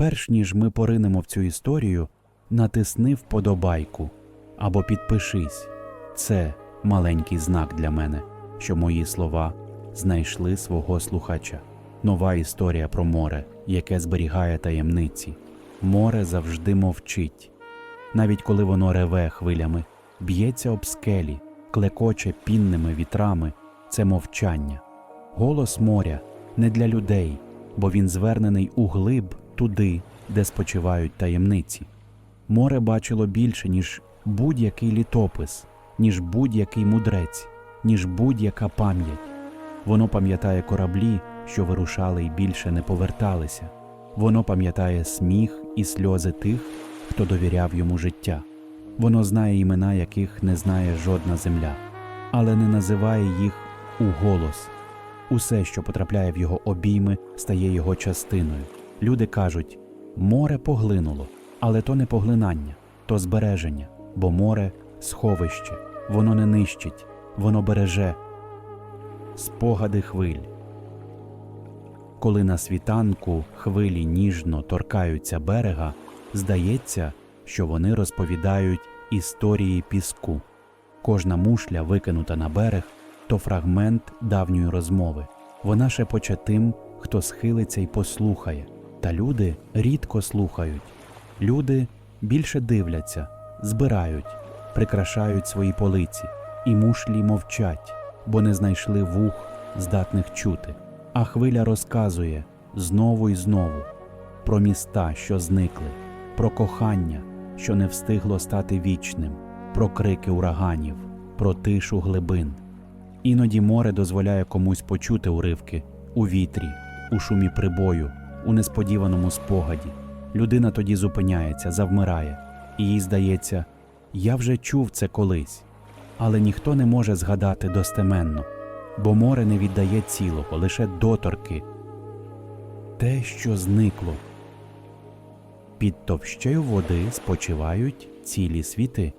Перш ніж ми поринемо в цю історію, натисни вподобайку або підпишись. Це маленький знак для мене, що мої слова знайшли свого слухача. Нова історія про море, яке зберігає таємниці. Море завжди мовчить. Навіть коли воно реве хвилями, б'ється об скелі, клекоче пінними вітрами, це мовчання. Голос моря не для людей, бо він звернений у глиб туди, де спочивають таємниці. Море бачило більше, ніж будь-який літопис, ніж будь-який мудрець, ніж будь-яка пам'ять. Воно пам'ятає кораблі, що вирушали і більше не поверталися. Воно пам'ятає сміх і сльози тих, хто довіряв йому життя. Воно знає імена, яких не знає жодна земля, але не називає їх у голос. Усе, що потрапляє в його обійми, стає його частиною. Люди кажуть: море поглинуло, але то не поглинання, то збереження, бо море сховище, воно не нищить, воно береже. Спогади хвиль. Коли на світанку хвилі ніжно торкаються берега, здається, що вони розповідають історії піску. Кожна мушля, викинута на берег, то фрагмент давньої розмови. Вона шепоче тим, хто схилиться і послухає. Та люди рідко слухають. Люди більше дивляться, збирають, прикрашають свої полиці, і мушлі мовчать, бо не знайшли вух, здатних чути. А хвиля розказує знову і знову про міста, що зникли, про кохання, що не встигло стати вічним, про крики ураганів, про тишу глибин. Іноді море дозволяє комусь почути уривки у вітрі, у шумі прибою, у несподіваному спогаді. Людина тоді зупиняється, завмирає, і їй здається, я вже чув це колись, але ніхто не може згадати достеменно, бо море не віддає цілого, лише доторки, те, що зникло. Під товщею води спочивають цілі світи,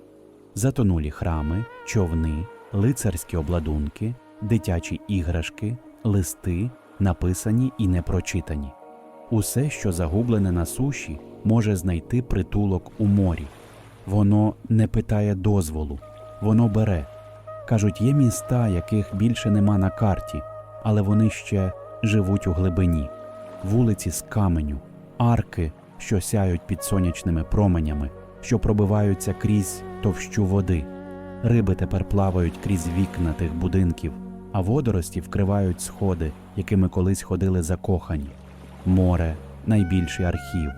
затонулі храми, човни, лицарські обладунки, дитячі іграшки, листи, написані і непрочитані. Усе, що загублене на суші, може знайти притулок у морі. Воно не питає дозволу, воно бере. Кажуть, є міста, яких більше нема на карті, але вони ще живуть у глибині, вулиці з каменю, арки, що сяють під сонячними променями, що пробиваються крізь товщу води. Риби тепер плавають крізь вікна тих будинків, а водорості вкривають сходи, якими колись ходили закохані. Море найбільший архів,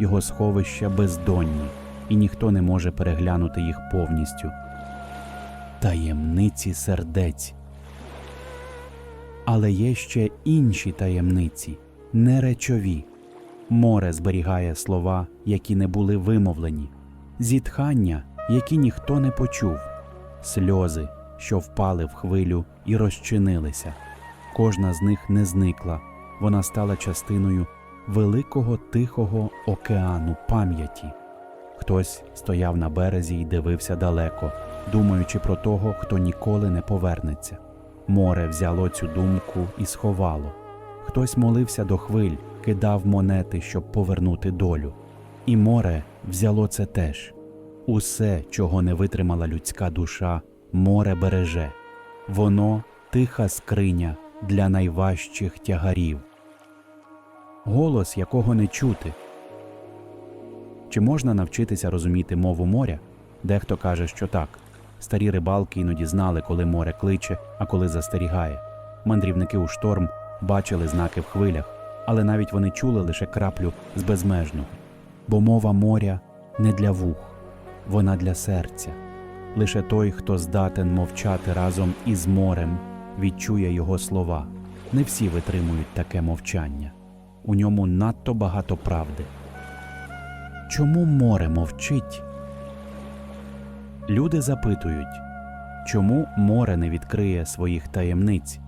його сховища бездонні, і ніхто не може переглянути їх повністю. Таємниці сердець. Але є ще інші таємниці, неречові. Море зберігає слова, які не були вимовлені, зітхання, які ніхто не почув, сльози, що впали в хвилю і розчинилися. Кожна з них не зникла, вона стала частиною великого тихого океану пам'яті. Хтось стояв на березі і дивився далеко, думаючи про того, хто ніколи не повернеться. Море взяло цю думку і сховало. Хтось молився до хвиль, кидав монети, щоб повернути долю. І море взяло це теж. Усе, чого не витримала людська душа, море береже. Воно тиха скриня для найважчих тягарів. Голос, якого не чути. Чи можна навчитися розуміти мову моря? Дехто каже, що так. Старі рибалки іноді знали, коли море кличе, а коли застерігає. Мандрівники у шторм бачили знаки в хвилях, але навіть вони чули лише краплю з безмежного. Бо мова моря не для вух, вона для серця. Лише той, хто здатен мовчати разом із морем, відчує його слова. Не всі витримують таке мовчання. У ньому надто багато правди. Чому море мовчить? Люди запитують, чому море не відкриє своїх таємниць,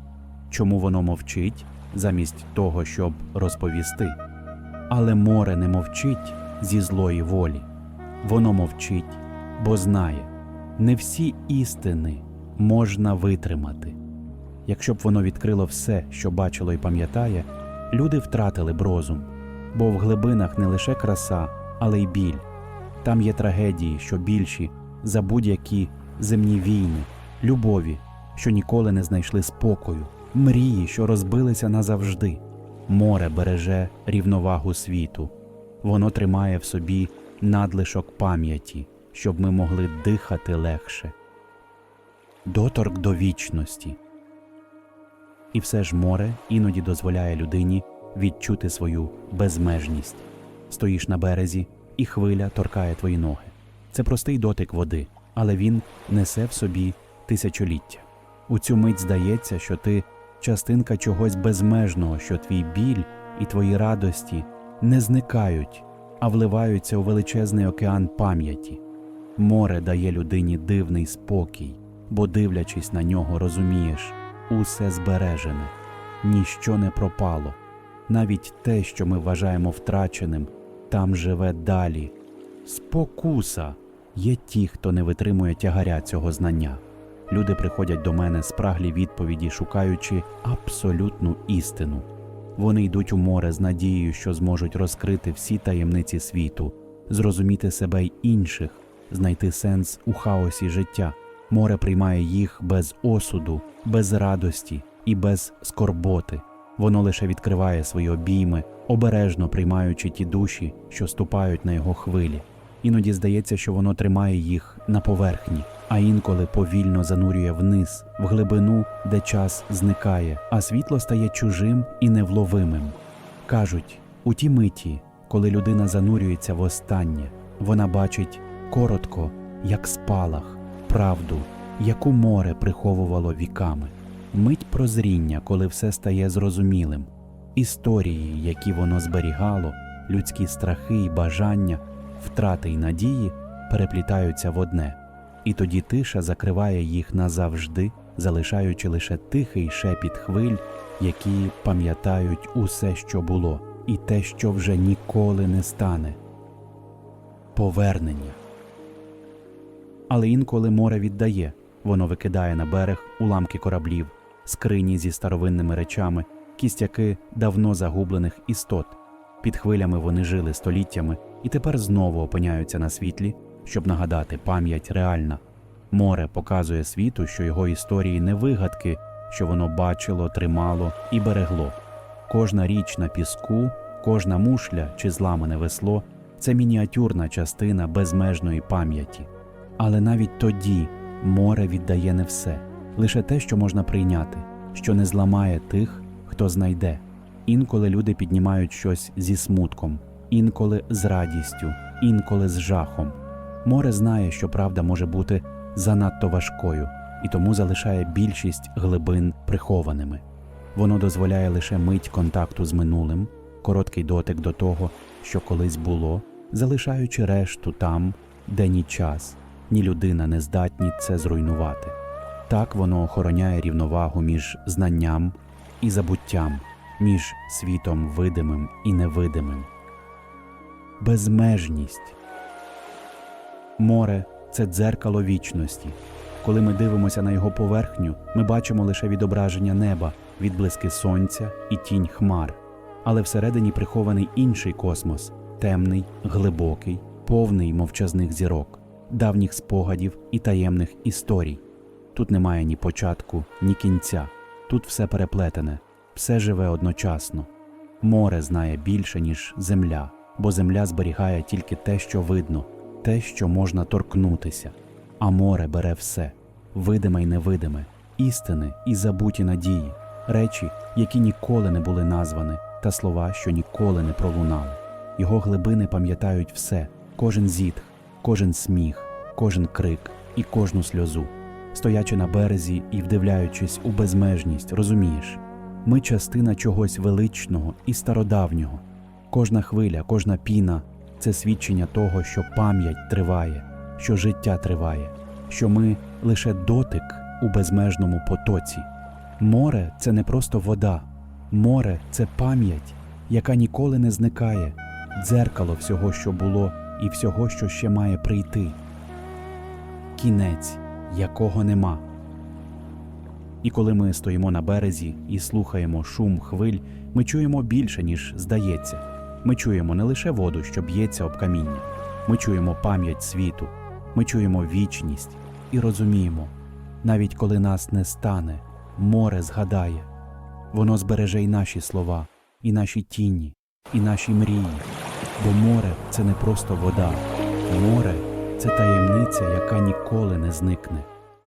чому воно мовчить замість того, щоб розповісти. Але море не мовчить зі злої волі, воно мовчить, бо знає, не всі істини можна витримати. Якщо б воно відкрило все, що бачило і пам'ятає, люди втратили б розум. бо в глибинах не лише краса, але й біль. Там є трагедії, що більші за будь-які земні війни, любові, що ніколи не знайшли спокою, мрії, що розбилися назавжди. Море береже рівновагу світу, воно тримає в собі надлишок пам'яті, щоб ми могли дихати легше. Доторк до вічності. І все ж море іноді дозволяє людині відчути свою безмежність. Стоїш на березі, і хвиля торкає твої ноги. Це простий дотик води, але він несе в собі тисячоліття. У цю мить здається, що ти частинка чогось безмежного, що твій біль і твої радості не зникають, а вливаються у величезний океан пам'яті. Море дає людині дивний спокій, бо, дивлячись на нього, розумієш, усе збережене, ніщо не пропало. Навіть те, що ми вважаємо втраченим, там живе далі. Спокуса є ті, хто не витримує тягаря цього знання. Люди приходять до мене спраглі відповіді, шукаючи абсолютну істину. Вони йдуть у море з надією, що зможуть розкрити всі таємниці світу, зрозуміти себе й інших, знайти сенс у хаосі життя. Море приймає їх без осуду, без радості і без скорботи. Воно лише відкриває свої обійми, обережно приймаючи ті душі, що ступають на його хвилі. Іноді здається, що воно тримає їх на поверхні, а інколи повільно занурює вниз, в глибину, де час зникає, а світло стає чужим і невловимим. Кажуть, у ті миті, коли людина занурюється в останнє, вона бачить коротко, як спалах, правду, яку море приховувало віками, мить прозріння, коли все стає зрозумілим, історії, які воно зберігало, людські страхи і бажання, втрати й надії переплітаються в одне, і тоді тиша закриває їх назавжди, залишаючи лише тихий шепіт хвиль, які пам'ятають усе, що було, і те, що вже ніколи не стане. Повернення. Але інколи море віддає, воно викидає на берег уламки кораблів, скрині зі старовинними речами, кістяки давно загублених істот. Під хвилями вони жили століттями і тепер знову опиняються на світлі, щоб нагадати пам'ять реальна. Море показує світу, що його історії не вигадки, що воно бачило, тримало і берегло. Кожна річ на піску, кожна мушля чи зламане весло це мініатюрна частина безмежної пам'яті. Але навіть тоді море віддає не все, лише те, що можна прийняти, що не зламає тих, хто знайде. Інколи люди піднімають щось зі смутком, інколи з радістю, інколи з жахом. Море знає, що правда може бути занадто важкою, і тому залишає більшість глибин прихованими. Воно дозволяє лише мить контакту з минулим, короткий дотик до того, що колись було, залишаючи решту там, де ні час, ні людина не здатні це зруйнувати. Так воно охороняє рівновагу між знанням і забуттям, між світом видимим і невидимим. Безмежність. Море це дзеркало вічності. Коли ми дивимося на його поверхню, ми бачимо лише відображення неба, відблиски сонця і тінь хмар. Але всередині прихований інший космос темний, глибокий, повний мовчазних зірок, давніх спогадів і таємних історій. Тут немає ні початку, ні кінця. Тут все переплетене, все живе одночасно. Море знає більше, ніж земля, бо земля зберігає тільки те, що видно, те, що можна торкнутися. А море бере все видиме й невидиме, істини і забуті надії, речі, які ніколи не були названі, та слова, що ніколи не пролунали. Його глибини пам'ятають все, кожен зітх, кожен сміх, кожен крик і кожну сльозу. Стоячи на березі і вдивляючись у безмежність, розумієш, ми частина чогось величного і стародавнього. Кожна хвиля, кожна піна це свідчення того, що пам'ять триває, що життя триває, що ми лише дотик у безмежному потоці. Море це не просто вода, море це пам'ять, яка ніколи не зникає, дзеркало всього, що було, і всього, що ще має прийти. Кінець, якого нема. І коли ми стоїмо на березі і слухаємо шум хвиль, ми чуємо більше, ніж здається. Ми чуємо не лише воду, що б'ється об каміння, ми чуємо пам'ять світу, ми чуємо вічність і розуміємо, навіть коли нас не стане, море згадає, воно збереже й наші слова, і наші тіні, і наші мрії. Бо море це не просто вода, море це таємниця, яка ніколи не зникне.